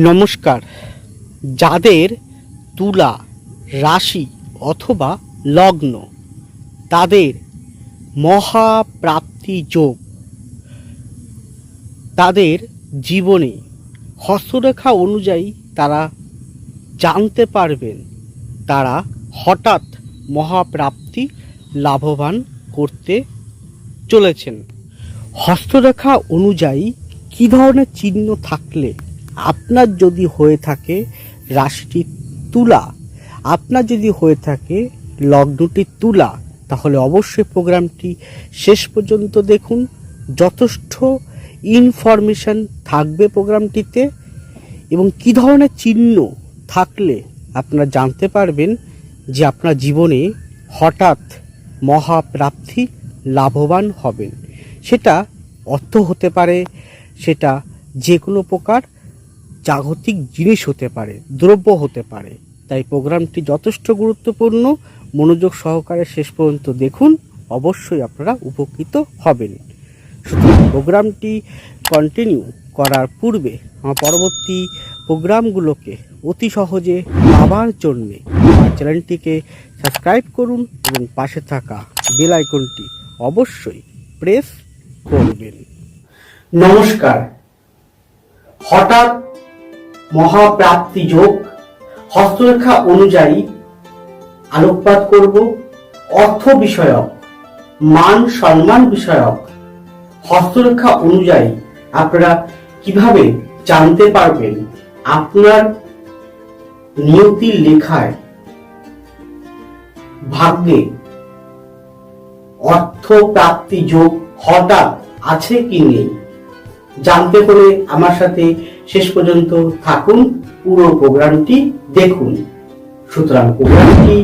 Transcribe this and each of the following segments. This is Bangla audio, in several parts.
নমস্কার। যাদের তুলা, রাশি অথবা লগ্ন, তাদের মহাপ্রাপ্তি যোগ। তাদের জীবনে হস্তরেখা অনুযায়ী তারা জানতে পারবেন, তারা হঠাৎ মহাপ্রাপ্তি লাভবান করতে চলেছেন। হস্তরেখা অনুযায়ী কী ধরনের চিহ্ন থাকলে আপনার যদি হয়ে থাকে রাশিটি তুলা, আপনার যদি হয়ে থাকে লগ্নটি তুলা, তাহলে অবশ্যই প্রোগ্রামটি শেষ পর্যন্ত দেখুন। যথেষ্ট ইনফরমেশন থাকবে প্রোগ্রামটিতে এবং কী ধরনের চিহ্ন থাকলে আপনারা জানতে পারবেন যে আপনার জীবনে হঠাৎ মহাপ্রাপ্তি লাভবান হবেন। সেটা অর্থ হতে পারে, সেটা যে কোনো প্রকার জাগতিক জিনিস হতে পারে, দ্রব্য হতে পারে। তাই প্রোগ্রামটি যথেষ্ট গুরুত্বপূর্ণ। মনোযোগ সহকারে শেষ পর্যন্ত দেখুন, অবশ্যই আপনারা উপকৃত হবেন। প্রোগ্রামটি কন্টিনিউ করার পূর্বে আমার পরবর্তী প্রোগ্রামগুলোকে অতি সহজে পাওয়ার জন্যে আমার চ্যানেলটিকে সাবস্ক্রাইব করুন এবং পাশে থাকা বেল আইকনটি অবশ্যই প্রেস করবেন। নমস্কার। হঠাৎ মহাপ্রাপ্তি যোগ হস্তরেখা অনুযায়ী আলোকপাত করব। অর্থ বিষয়ক, মান সম্মান বিষয়ক। হস্তরেখা অনুযায়ী আপনারা কীভাবে জানতে পারবেন? আপনার নিয়তির লেখায় ভাগ্যে অর্থ প্রাপ্তি যোগ হঠাৎ আছে কি নেই? জানতে হলে আমার সাথে শেষ পর্যন্ত থাকুন, পুরো প্রোগ্রামটি দেখুন। সুতরাং প্রোগ্রামটি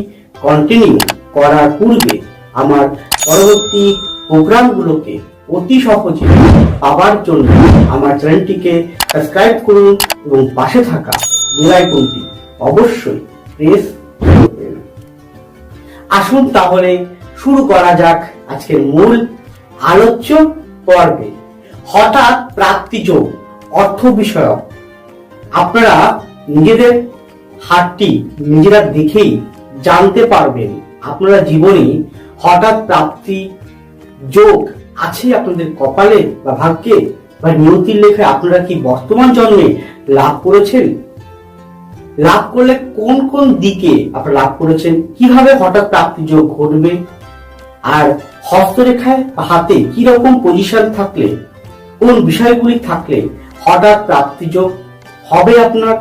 কন্টিনিউ করার পূর্বে আমার পরবর্তী প্রোগ্রামগুলোকে অতি সহজে পাওয়ার জন্য আমার চ্যানেলটিকে সাবস্ক্রাইব করুন এবং পাশে থাকা বেল আইকনটি অবশ্যই প্রেস করবেন। আসুন তাহলে শুরু করা যাক আজকের মূল আলোচ্য পর্বে। হঠাৎ প্রাপ্তিযোগ অর্থ বিষয়ক, আপনারা নিজেদের হাতটি নিজেরা দেখেই জানতে পারবেন আপনারা জীবনে হঠাৎ প্রাপ্তি যোগ আছে আপনাদের কপালে বা ভাগ্যে বা নিয়তির লেখায় আপনারা কি বর্তমান জন্মে লাভ করেছেন? লাভ করলে কোন কোন দিকে আপনারা লাভ করেছেন? কীভাবে হঠাৎ প্রাপ্তি যোগ ঘটবে? আর হস্তরেখায় বা হাতে কি রকম পজিশন থাকলে, কোন বিষয়গুলি থাকলে হঠাৎ প্রাপ্তিযোগ হবে আপনার?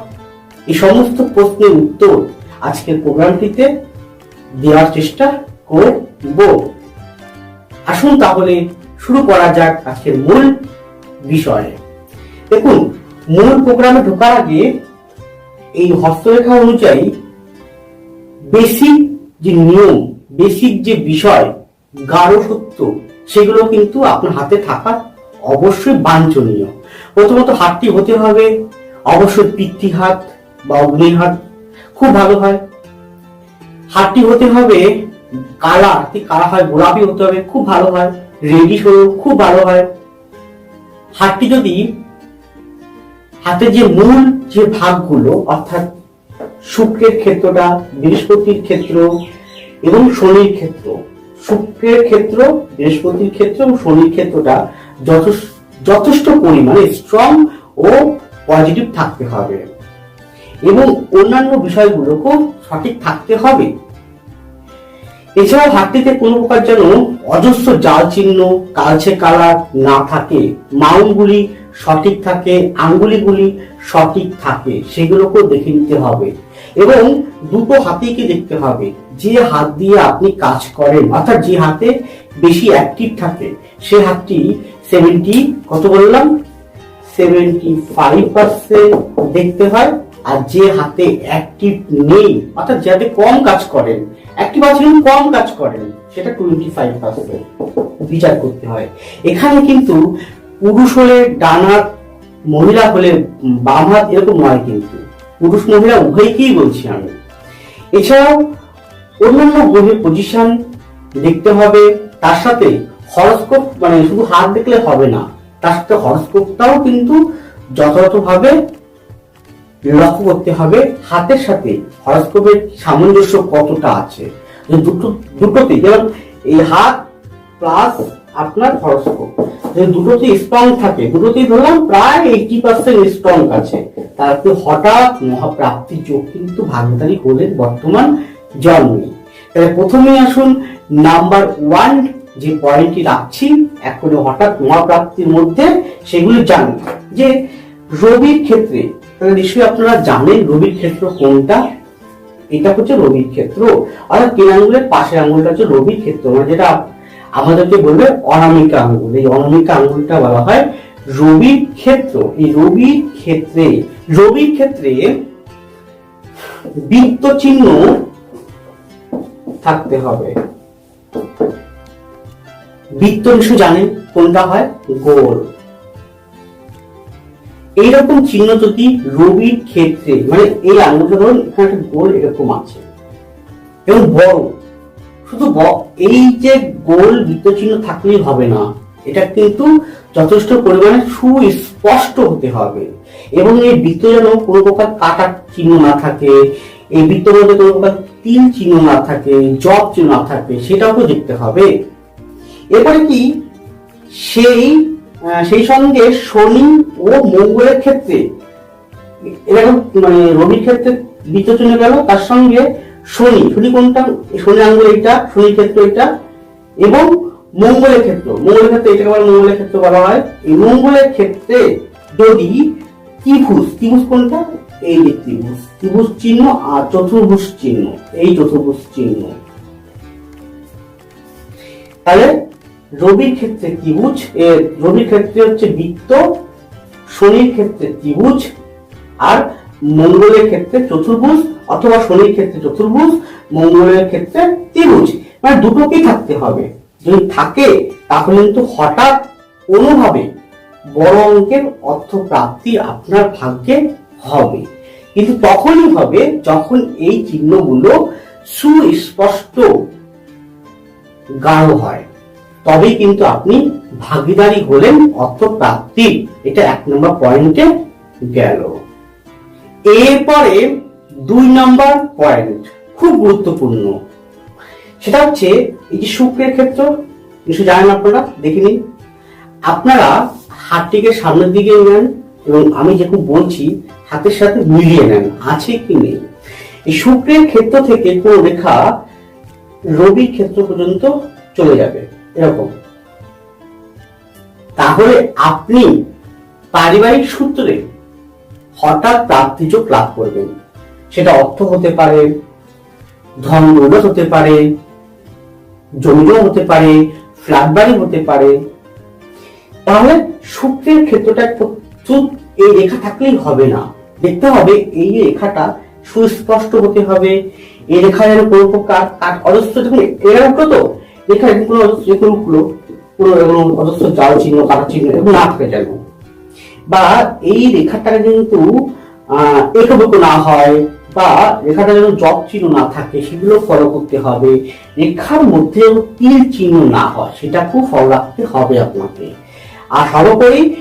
এই সমস্ত প্রশ্নের উত্তর আজকের প্রোগ্রামটিতে দেওয়ার চেষ্টা করব আসুন তাহলে শুরু করা যাক আজকের মূল বিষয়ে। দেখুন, মূল প্রোগ্রামে ঢোকার আগে এই হস্তরেখা অনুযায়ী বেসিক যে নিয়ম, বেসিক যে বিষয়, গাঢ় সত্য, সেগুলো কিন্তু আপনার হাতে থাকা অবশ্যই বাঞ্ছনীয়। প্রথমত হাতটি হতে হবে অবশ্যই পিতৃ হাত বা অগ্নি হাত। খুব ভালো হয়। হাতটি হতে হবে কালা, হাতটি কালা হয়, গোলাপি হতে হবে, খুব ভালো হয়। রেডি হলেও খুব ভালো হয়। হাতটি যদি হাতের যে মূল যে ভাগগুলো, অর্থাৎ শুক্রের ক্ষেত্রটা, বৃহস্পতির ক্ষেত্র এবং শনির ক্ষেত্র, শুক্রের ক্ষেত্র, বৃহস্পতির ক্ষেত্র এবং শনির ক্ষেত্রটা যথেষ্ট যথেষ্ট পরিমাণে স্ট্রং ও পজিটিভ থাকতে হবে। এবং অন্যান্য বিষয়গুলোকেও সঠিক থাকতে হবে। এছাড়াও হাতটিতে কোনো প্রকার যেন অজস্র জাল চিহ্ন, কালচে কালার না থাকে। মাউনগুলি সঠিক থাকে, আঙ্গুলিগুলি সঠিক থাকে, সেগুলোকেও দেখে নিতে হবে। এবং দুটো হাতেকে দেখতে হবে? যে হাত দিয়ে আপনি কাজ করেন, অর্থাৎ যে হাতে বেশি অ্যাক্টিভ থাকে, সে হাতটি সেভেন্টি কত বললাম? সেভেন্টি ফাইভ পার্সেন্ট দেখতে হয়, আর যে হাতে অ্যাক্টিভ নেই, অর্থাৎ যে হাতে কম কাজ করেন অ্যাক্টিভ আছেন কম কাজ করেন, সেটা টোয়েন্টি ফাইভ পার্সেন্ট বিচার করতে হয়। এখানে কিন্তু পুরুষ হলে ডান হাত, মহিলা হলে বাম হাত এরকম নয় কিন্তু। পুরুষ মহিলা উভয়কেই বলছি আমি। এছাড়াও অন্যান্য গ্রহের পজিশন দেখতে হবে, তার সাথে হরস্কোপ মানে শুধু হাত দেখলে হবে না, তার সাথে হরস্কোপটাও কিন্তু যথাযথভাবে লক্ষ্য করতে হবে। হাতের সাথে হরস্কোপের সামঞ্জস্য কতটা আছে? দুটো দুটোতে যেমন এই হাত প্লাস আপনার হরস্কোপ। দুটোতে স্ট্রং থাকে। দুটোতেই ধরলাম প্রায় এইটি পার্সেন্ট স্ট্রং আছে। তারপরে হঠাৎ মহাপ্রাপ্তি যোগ কিন্তু ভাগদারি হলেন বর্তমান জন্মে। তাহলে প্রথমেই আসুন নাম্বার ওয়ান যে পয়েন্টটি রাখছি, এখন হঠাৎ মহাপ্রাপ্তির মধ্যে সেগুলি জানি যে রবির ক্ষেত্রে নিশ্চয়ই আপনারা জানেন রবির ক্ষেত্র কোনটা? এটা হচ্ছে রবির ক্ষেত্র। অর্থাৎ তিন আঙ্গুলের পাশের আঙ্গুলটা হচ্ছে রবির ক্ষেত্র। মানে যেটা আমাদেরকে বলবে অনামিকা আঙ্গুল। এই অনামিকা আঙ্গুলটা বলা হয় রবির ক্ষেত্র। এই রবির ক্ষেত্রে রবির ক্ষেত্রে বৃত্ত চিহ্ন থাকতে হবে। বৃত্ত নিশ্চয় জানেন কোনটা হয়? গোল। এইরকম চিহ্ন যদি রবির ক্ষেত্রে মানে এই আঙ্গুলটা ধরুন, এখানে একটা গোল এরকম আছে। এবং বড়। শুধু এই যে গোল বৃত্ত চিহ্ন থাকলেই হবে না। এটা কিন্তু যথেষ্ট পরিমাণে সুস্পষ্ট হতে হবে। এবং এই বৃত্ত যেন কোনো প্রকার কাটার চিহ্ন না থাকে, এই বৃত্তের মধ্যে কোনো প্রকার তিল চিহ্ন না থাকে, জব চিহ্ন না থাকে সেটাও তো দেখতে হবে। এরপরে কি? সেই সেই সঙ্গে শনি ও মঙ্গলের ক্ষেত্রে, এরকম মানে রবির ক্ষেত্রে বিচচনে গেল, তার সঙ্গে শনি শনি কোনটা? শনি আঙ্গুল এটা শনি ক্ষেত্র এটা এবং মঙ্গলের ক্ষেত্র। মঙ্গলের ক্ষেত্রে এটাকে বলা মঙ্গলের ক্ষেত্র বলা হয়। এই মঙ্গলের ক্ষেত্রে যদি ত্রিভুজ ত্রিভুজ কোনটা? এই যে ত্রিভুজ ত্রিভুজ চিহ্ন আর চতুর্ভুজ চিহ্ন, এই চতুর্ভুজ চিহ্ন। তাহলে রবির ক্ষেত্রে ত্রিভুজ, এর রবির ক্ষেত্রে হচ্ছে বৃত্ত, শনির ক্ষেত্রে ত্রিভুজ, আর মঙ্গলের ক্ষেত্রে চতুর্ভুজ অথবা শনির ক্ষেত্রে চতুর্ভুজ, মঙ্গলের ক্ষেত্রে ত্রিভুজ। মানে দুটোকেই থাকতে হবে। যদি থাকে, তাহলে কিন্তু হঠাৎ কোনোভাবে বড় অঙ্কের অর্থ প্রাপ্তি আপনার ভাগ্যে হবে। কিন্তু তখনই হবে যখন এই চিহ্নগুলো সুস্পষ্ট গাঢ় হয়। তবেই কিন্তু আপনি ভাগিদারি হলেন অর্থ প্রাপ্তির এটা এক নম্বর পয়েন্টে গেল। এরপরে দুই নম্বর পয়েন্ট খুব গুরুত্বপূর্ণ। সেটা হচ্ছে এই যে শুক্রের ক্ষেত্র নিশ্চয় জানেন আপনারা? দেখে নিন। আপনারা হাতটিকে সামনের দিকে নেন এবং আমি যেরকম বলছি, হাতের সাথে মিলিয়ে নেন, আছে কি নেই? এই শুক্রের ক্ষেত্র থেকে কোন রেখা রবির ক্ষেত্র পর্যন্ত চলে যাবে। তাহলে আপনি পারিবারিক সূত্রে হঠাৎ প্রাপ্তিযোগ লাভ করবেন। সেটা অর্থ হতে পারে, ধন দৌলত হতে পারে জমিজম হতে পারে ফ্ল্যাট বাড়ি হতে পারে। তাহলে শুক্রের ক্ষেত্রটা প্রচুর এই রেখা থাকলেই হবে না। দেখতে হবে এই রেখাটা সুস্পষ্ট হতে হবে। এই রেখা যেন কোনো প্রকার কাট অজস্র দেখুন এরকম তো রেখা অজস্র যেগুলো কোনো এরকম অজস্র জাল চিহ্ন, কাটা চিহ্ন এরকম না থাকে যেন। বা এই রেখাটা কিন্তু একবুক না হয় বা রেখাটা যেন জব চিহ্ন না থাকে, সেগুলো ফলো করতে হবে। রেখার মধ্যে যেন তিল চিহ্ন না হয়, সেটা খুব ফলো রাখতে হবে আপনাকে। আর সর্বোপরি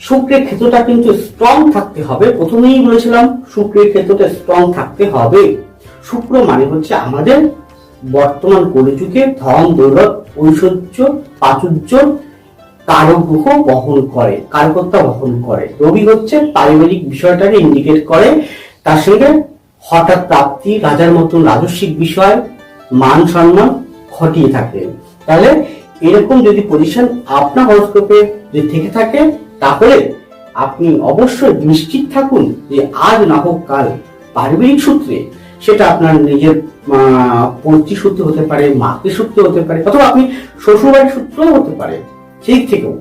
শুক্রের ক্ষেত্রটা কিন্তু স্ট্রং থাকতে হবে। প্রথমেই বলেছিলাম, শুক্রের ক্ষেত্রটা স্ট্রং থাকতে হবে। শুক্র মানে হচ্ছে আমাদের বর্তমান কলিযুগে ধন দৌলত ঐশ্বর্য, প্রাচুর্য কারগ্রহ বহন করে কারকত্তা বহন করে। রবি হচ্ছে পারিবারিক বিষয়টাকে ইন্ডিকেট করে, তার সঙ্গে হঠাৎ প্রাপ্তি, রাজার মতন রাজস্বিক বিষয়, মান সম্মান ঘটিয়ে থাকে। তাহলে এরকম যদি পজিশন আপনার হরস্কোপে যদি থেকে থাকে, তাহলে আপনি অবশ্যই নিশ্চিত থাকুন যে আজ না হোক কাল পারিবারিক সূত্রে সেটা আপনার নিজের পৈতৃক সূত্রে হতে পারে, মাতৃ সূত্রে হতে পারে, অথবা আপনি শ্বশুরবাড়ির সূত্রেও হতে পারে। সেই থেকেও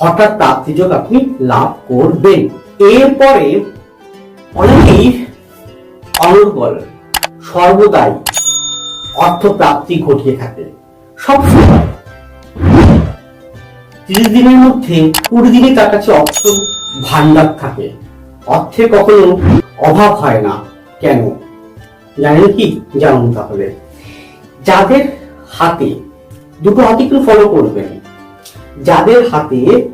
হঠাৎ প্রাপ্তিযোগ আপনি লাভ করবেন। এরপরে অনেকেই অনর্গল সর্বদাই অর্থ প্রাপ্তি ঘটিয়ে থাকে। সবসময় ত্রিশ দিনের মধ্যে কুড়ি দিনে তার কাছে অর্থ ভান্ডার থাকে। অর্থে কখনো অভাব হয় না। কেন? জানেন কি জানুন তাহলে। যাদের হাতে, দুটো হাতে একটু ফলো করবেন। যাদের হাতে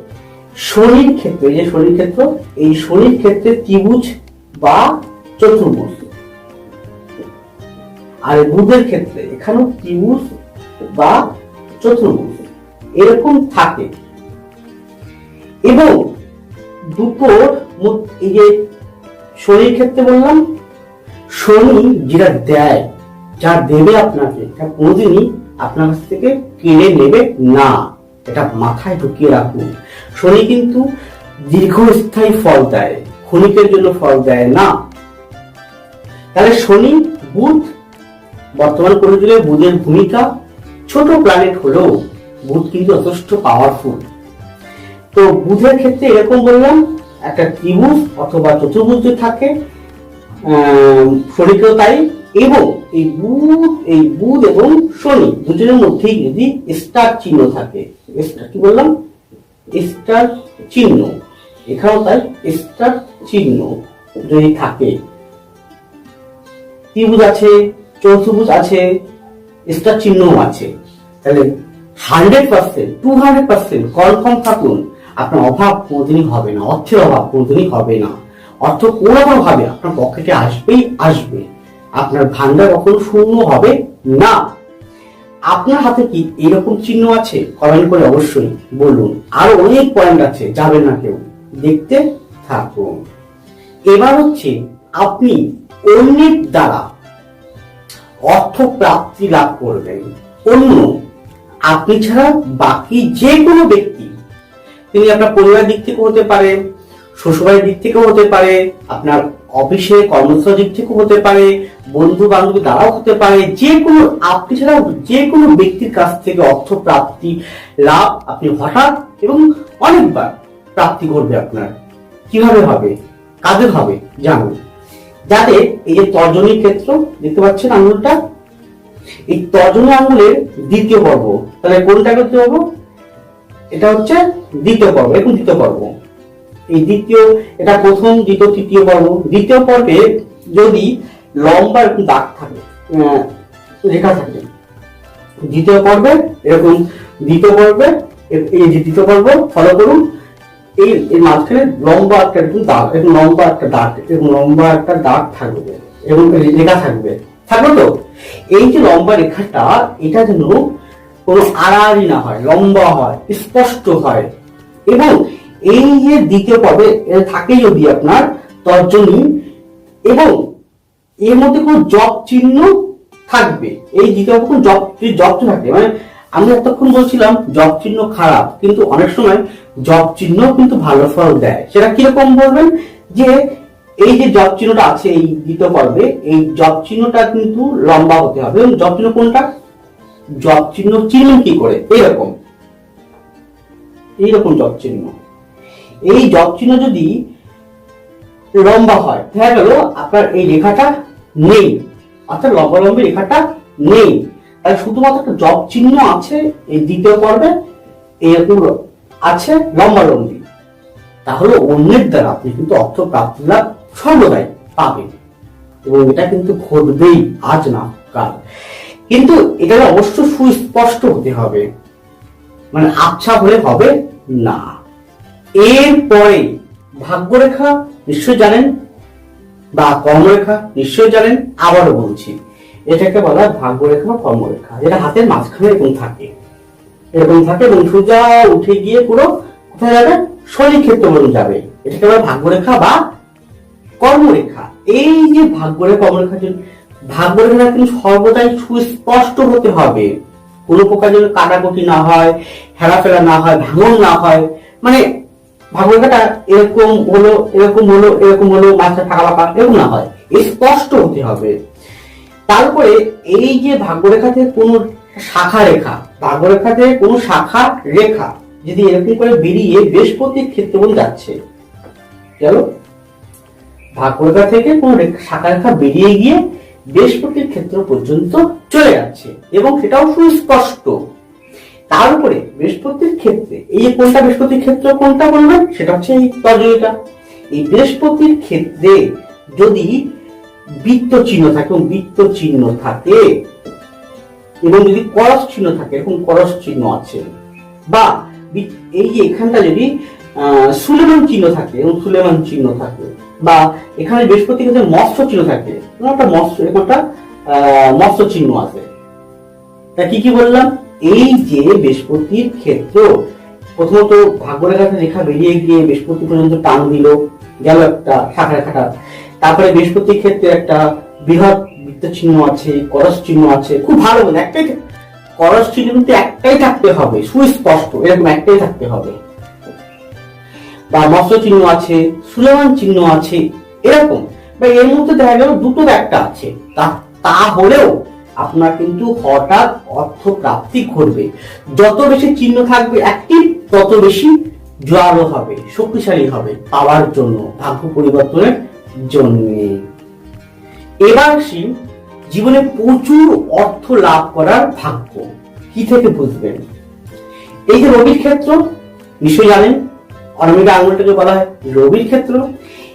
শনির ক্ষেত্রে যে শনির ক্ষেত্র, এই শনির ক্ষেত্রে ত্রিভুজ বা চতুর্ভুজ। আর বুধের ক্ষেত্রে এখানেও ত্রিভুজ বা চতুর্ভুজ। এরকম থাকে। এবং দুটোর এই যে শনির ক্ষেত্রে বললাম শনি যেটা দেয়, যা দেবে আপনাকে, তা কোনোদিনই আপনার কাছ থেকে কেড়ে নেবে না। এটা মাথায় ঢুকিয়ে রাখুন। শনি কিন্তু দীর্ঘস্থায়ী ফল দেয়, ক্ষণিকের জন্য ফল দেয় না। তাহলে শনি বুধ, বর্তমান পরিযুগে বুধের ভূমিকা ছোট প্ল্যানেট হলেও বুধ কিন্তু যথেষ্ট পাওয়ারফুল তো বুধের ক্ষেত্রে এরকম বললাম, একটা ত্রিভুজ অথবা চতুর্ভুজ থাকে শনিকেও তাই এবং এই বুধ এই বুধ এবং শনি দুজনের মধ্যেই যদি স্টার চিহ্ন থাকে স্টার কি বললাম? স্টার চিহ্ন। এখানেও তাই স্টার চিহ্ন যদি থাকে ত্রিভুজ আছে? চতুর্ভুজ আছে স্টার চিহ্নও আছে। তাহলে hundred percent to hundred percent confirm থাকুন, আপনার অভাব কোনোদিনই হবে না, অর্থের অভাব কোনোদিনই হবে না। অর্থ কোনো ভাবে আপনার পকেটে আসবেই আসবে। আপনার ভান্ডার কখনো শূন্য হবে না। আপনার হাতে কি এরকম চিহ্ন আছে? কমেন্ট করে অবশ্যই বলুন। আরও অনেক পয়েন্ট আছে, যাবেন না কেউ। দেখতে থাকুন। এবার হচ্ছে আপনি অন্যের দ্বারা অর্থ প্রাপ্তি লাভ করবেন। অন্য, আপনি ছাড়া বাকি যে কোনো ব্যক্তি, তিনি আপনার পরিবারের দিক থেকে হতে পারে শ্বশুরবাড়ির দিক থেকেও হতে পারে, আপনার অফিসে কর্মস্থল দিক থেকেও হতে পারে বন্ধু বান্ধবী দ্বারাও হতে পারে, যে কোনো আপনি ছাড়া যে কোনো ব্যক্তির কাছ থেকে অর্থ, প্রাপ্তি, লাভ আপনি হঠাৎ এবং অনেকবার প্রাপ্তি করবে আপনার। কীভাবে হবে? কাদের হবে? জানুন। যাদের এই যে তর্জনীর ক্ষেত্র, দেখতে পাচ্ছেন আঙুলটা? এই তর্জনী আঙুলের দ্বিতীয় পর্ব, তাহলে কোনটা করতে পারব এটা হচ্ছে দ্বিতীয় পর্ব এখন দ্বিতীয় পর্ব। এই দ্বিতীয়, এটা প্রথম, দ্বিতীয়, তৃতীয় পর্ব দ্বিতীয় পর্বে যদি লম্বা এরকম দাগ থাকে রেখা থাকে, দ্বিতীয় পর্বে এরকম, দ্বিতীয় পর্বে এই যে দ্বিতীয় পর্ব, ফলো করুন। এই এর মাঝখানে লম্বা একটা এরকম দাগ এরকম লম্বা একটা দাগ, এরকম লম্বা একটা দাগ থাকবে এবং রেখা থাকবে। থাকবে তো? এই যে লম্বা রেখাটা, এটা যেন কোনো আড়াআড়ি না হয়, লম্বা হয়, স্পষ্ট হয়। এবং এই যে দ্বিতীয় পর্বে থাকে যদি আপনার তর্জনী, এবং এর মধ্যে কোনো জব চিহ্ন থাকবে। এই দ্বিতীয় পক্ষ জব জব চিহ্ন থাকে মানে আমি এতক্ষণ বলছিলাম জব চিহ্ন খারাপ, কিন্তু অনেক সময় জব চিহ্ন কিন্তু ভালো ফল দেয়। সেটা কীরকম বলবেন? যে এই যে জব চিহ্নটা আছে এই দ্বিতীয় পর্বে, এই জব চিহ্নটা কিন্তু লম্বা হতে হবে। এবং জব চিহ্ন কোনটা? জব চিহ্ন চিহ্ন কি করে? এইরকম। এইরকম জব চিহ্ন। এই জব চিহ্ন যদি লম্বা হয়, দেখা গেল আপনার এই রেখাটা নেই, অর্থাৎ লম্বালম্বী রেখাটা নেই। তাহলে শুধুমাত্র একটা জব চিহ্ন আছে এই দ্বিতীয় পর্বে, এরকম আছে লম্বালম্বী। তাহলে অন্যের দ্বারা আপনি কিন্তু অর্থ প্রাপ্তি লাভ সর্বদাই পাবেন। এবং এটা কিন্তু ঘটবেই, আজ না, কাল। কিন্তু এটা অবশ্য সুস্পষ্ট হতে হবে। মানে আচ্ছা হলে হবে না। এরপরে ভাগ্যরেখা নিশ্চয় জানেন বা কর্মরেখা নিশ্চয় জানেন, আবারও বলছি। এটাকে বলা হয় ভাগ্যরেখা বা কর্মরেখা, যেটা হাতের মাঝখানে এরকম থাকে। এরকম থাকে এবং সোজা উঠে গিয়ে পুরো কোথায় যাবে? শরীর ক্ষেত্র পর্যন্ত যাবে। এটাকে বলা ভাগ্যরেখা বা কর্মরেখা। এই যে ভাগ্যরেখা কর্মরেখা ভাগ্যরেখা কিন্তু সর্বদাই সুস্পষ্ট হতে হবে। কোনো প্রকার যেন কাটাকুটি না হয় হেরাফেরা না হয়, ভাঙন না হয় মানে ভাগ্যরেখাটা এরকম হলো এরকম হলো এরকম হলো মাথা ফাঁকা ফাঁকা এরকম না হয়। স্পষ্ট হতে হবে। তারপরে এই যে ভাগ্যরেখাতে কোন শাখা রেখা, ভাগ্যরেখাতে কোন শাখা রেখা যদি এরকম করে বেরিয়ে বৃহস্পতির ক্ষেত্র বলে যাচ্ছে গেল ভাগ্যরেখা থেকে কোন শাখা রেখা বেরিয়ে গিয়ে বৃহস্পতির ক্ষেত্র পর্যন্ত চলে যাচ্ছে এবং সেটাও সুস্পষ্ট। তার উপরে বৃহস্পতির ক্ষেত্রে, এই কোনটা বৃহস্পতির ক্ষেত্র, কোনটা বলবেন? সেটা হচ্ছে এই তর্জনীটা এই বৃহস্পতির ক্ষেত্রে যদি বৃত্ত চিহ্ন থাকে এবং বৃত্ত চিহ্ন থাকে, এবং যদি করস চিহ্ন থাকে, এরকম করস চিহ্ন আছে, বা এই যে এখানটা যদি সুলেমান চিহ্ন থাকে, এবং সুলেমান চিহ্ন থাকে, বা এখানে বৃহস্পতি ক্ষেত্রে মৎস্য চিহ্ন থাকে একটা মৎস্য একটা মৎস্য চিহ্ন আছে। তা কি কি বললাম? এই যে বৃহস্পতির ক্ষেত্র প্রথমত ভাগ্যরেখাতে রেখা বেরিয়ে গিয়ে বৃহস্পতি পর্যন্ত টান দিল, গেল একটা শাখা। রেখাটা তারপরে বৃহস্পতির ক্ষেত্রে একটা বৃহৎ বৃত্ত চিহ্ন আছে, করস চিহ্ন আছে, খুব ভালো বলে, একটাই করস চিহ্ন কিন্তু একটাই থাকতে হবে, সুস্পষ্ট, এরকম একটাই থাকতে হবে। বা মৎস্য চিহ্ন আছে, সুলেমান চিহ্ন আছে, এরকম। বা এর মধ্যে দেখা গেল দুটো একটা আছে। তা তাহলেও আপনার কিন্তু হঠাৎ অর্থ প্রাপ্তি ঘটবে। যত বেশি চিহ্ন থাকবে অ্যাক্টিভ তত বেশি জোয়ারও হবে, শক্তিশালী হবে পাওয়ার জন্য, ভাগ্য পরিবর্তনের জন্য। এবার আসি জীবনে প্রচুর অর্থ লাভ করার ভাগ্য। কি থেকে বুঝবেন? এই যে রবির ক্ষেত্র, নিশ্চয়ই জানেন, অনামিকা আঙুলটাকে বলা হয় রবির ক্ষেত্র।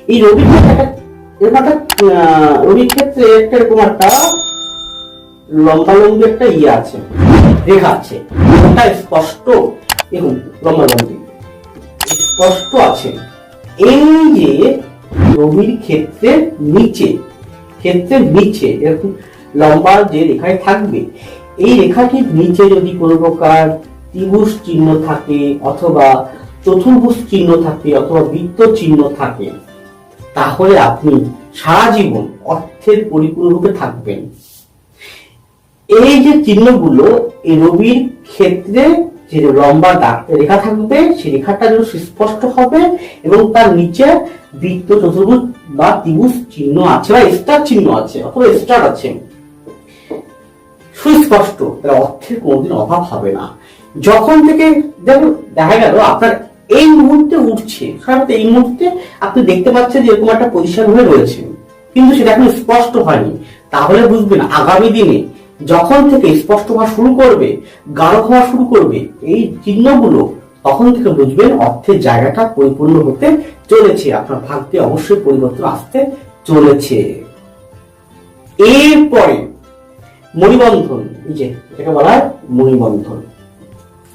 এই রবির ক্ষেত্রে একটা একটা রবির ক্ষেত্রে একটা এরকম একটা লম্বা লম্বি একটা ইয়ে আছে, রেখা আছে ওটা স্পষ্ট দেখুন লম্বা লম্বি স্পষ্ট আছে। এই যে রবির ক্ষেত্রের নিচে ক্ষেত্রের নিচে, এরকম লম্বা যে রেখায় থাকবে, এই রেখাটির নিচে যদি কোনো প্রকার ত্রিভুজ চিহ্ন থাকে অথবা চতুর্ভুজ চিহ্ন থাকে অথবা বৃত্ত চিহ্ন থাকে, তাহলে আপনি সারা জীবন অর্থের পরিপূর্ণরূপে থাকবেন। এই যে চিহ্নগুলো, এই রবির ক্ষেত্রে যে লম্বা দাগ রেখা থাকবে, সেই রেখাটা যেন সুস্পষ্ট হবে এবং তার নিচে বৃত্ত, চতুর্ভুজ বা ত্রিভুজ চিহ্ন আছে বা স্টার চিহ্ন আছে অথবা স্টার আছে। সুস্পষ্ট তার অর্থের কোনোদিন অভাব হবে না। যখন থেকে দেখো, দেখা গেল আপনার এই মুহূর্তে উঠছে সাধারণত এই মুহূর্তে আপনি দেখতে পাচ্ছেন যে এরকম একটা পজিশন হয়ে রয়েছে। কিন্তু সেটা এখন স্পষ্ট হয়নি। তাহলে বুঝবেন, আগামী দিনে যখন থেকে স্পষ্ট হওয়া শুরু করবে, গাঢ় হওয়া শুরু করবে, এই চিহ্নগুলো তখন থেকে বুঝবেন অর্থের জায়গাটা পরিপূর্ণ হতে চলেছে। আপনার ভাগ্যে অবশ্যই পরিবর্তন আসতে চলেছে। এরপরে মণিবন্ধন, এই যে এটাকে বলা হয় মণিবন্ধন।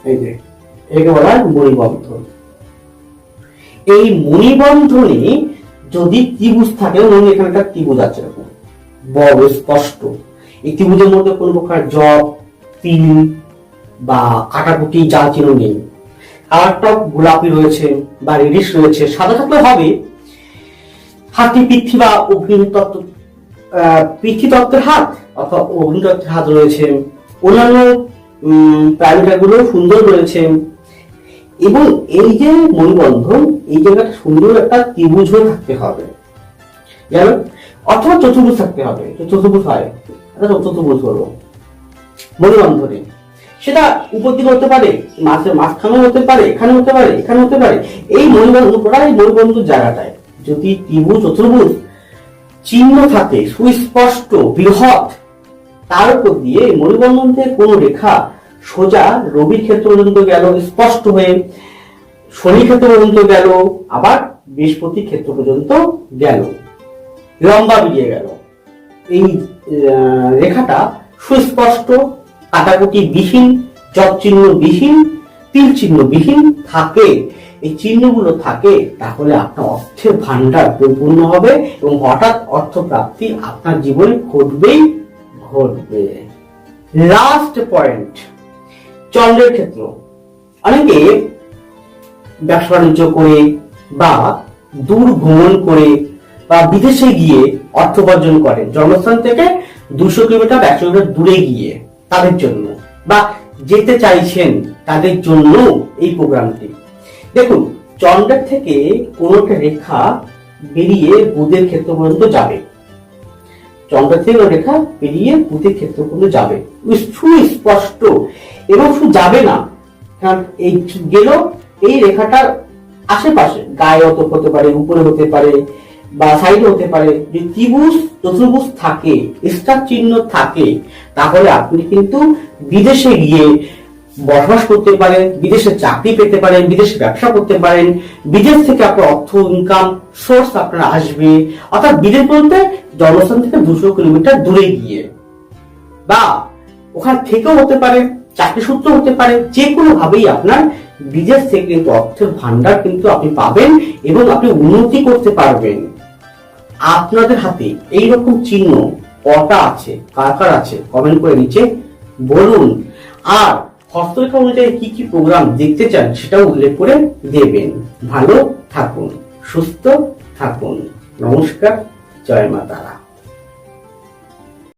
এই যে এটাকে বলা হয় মণিবন্ধন। এই মণিবন্ধনে যদি ত্রিভুজ থাকে এখানে একটা ত্রিভুজ আছে এরকম, বড়, স্পষ্ট। এই ত্রিভুজের মধ্যে কোনো প্রকার জব তিল বা কাটাকুটি যা চিহ্ন নেই। কালারটা গোলাপি রয়েছে বা রেডিশ রয়েছে সাদা থাকলে হবে। হাতি পৃথ্বী বা অগ্নিতত্ত্ব আহ, পৃথিবীতত্ত্বের হাত অথবা অগ্নিতত্ত্বের হাত রয়েছে। অন্যান্য প্রাণীটাগুলো সুন্দর রয়েছে। এবং এই যে মণিবন্ধন এই জায়গাটা সুন্দর একটা ত্রিভুজ হয়ে থাকতে হবে। গেল অথবা চতুর্ভুজ থাকতে হবে। চতুর্ভুজ হয়। এটা চতুর্ভুজ হলো মণিবন্ধনে সেটা উপর হতে পারে মাছের মাঝখানেও হতে পারে এখানে হতে পারে এখানে হতে পারে। এই মণিবন্ধন প্রায় মণিবন্ধন জায়গাটায় যদি ত্রিভুজ, চতুর্ভুজ চিহ্ন থাকে, সুস্পষ্ট, বৃহৎ, তার উপর দিয়ে এই মণিবন্ধন থেকে কোন রেখা সোজা রবির ক্ষেত্র পর্যন্ত গেল, স্পষ্ট হয়ে শনি ক্ষেত্র পর্যন্ত গেল, আবার বৃহস্পতি ক্ষেত্র পর্যন্ত গেল। লম্বা বেরিয়ে গেল। এই রেখাটা সুস্পষ্ট, কাটাকুটি বিহীন চিহ্ন বিহীন, তিল চিহ্ন বিহীন থাকে। এই চিহ্নগুলো থাকে, তাহলে আপনার অর্থের ভান্ডার পরিপূর্ণ হবে এবং হঠাৎ অর্থ প্রাপ্তি আপনার জীবনে ঘটবেই ঘটবে। লাস্ট পয়েন্ট চন্দ্রের ক্ষেত্র। অনেকে ব্যবসা বাণিজ্য করে বা দূর ভ্রমণ করে বা বিদেশে গিয়ে অর্থ উপার্জন করে, জন্মস্থান থেকে দুশো কিলোমিটার বা একশো কিলোমিটার দূরে গিয়ে তাদের জন্য বা যেতে চাইছেন তাদের জন্য এই প্রোগ্রামটি। দেখুন, চন্দ্রের থেকে কোন একটা রেখা বেরিয়ে বুধের ক্ষেত্র পর্যন্ত যাবে। চন্দ্র থেকে ওই রেখা পেরিয়ে বুধের ক্ষেত্র পর্যন্ত যাবে। সুস্পষ্ট এবং শুধু যাবে না, কারণ এই গেল, এই রেখাটার আশেপাশে, গায়ে অত হতে পারে, উপরে হতে পারে বা সাইডে হতে পারে যে ত্রিভুজ, চতুর্ভুজ থাকে, স্টার চিহ্ন থাকে, তাহলে আপনি কিন্তু বিদেশে গিয়ে বসবাস করতে পারেন, বিদেশে চাকরি পেতে পারেন, বিদেশে ব্যবসা করতে পারেন, বিদেশ থেকে আপনার অর্থ ইনকাম সোর্স আপনার আসবে, অর্থাৎ বিদেশ বলতে জন্মস্থান থেকে দুশো কিলোমিটার দূরে গিয়ে। বা ওখান থেকেও হতে পারে, চাকরি সূত্র হতে পারে যে কোনো ভাবেই আপনার বিদেশ থেকে কিন্তু অর্থের ভান্ডার কিন্তু আপনি পাবেন এবং আপনি উন্নতি করতে পারবেন। আপনাদের হাতে এই রকম চিহ্ন কটা আছে কার কার আছে কমেন্ট করে নিচে বলুন। আর হস্তরেখা অনুযায়ী কি কি প্রোগ্রাম দেখতে চান সেটাও উল্লেখ করে দেবেন। ভালো থাকুন, সুস্থ থাকুন। নমস্কার, জয় মা তারা।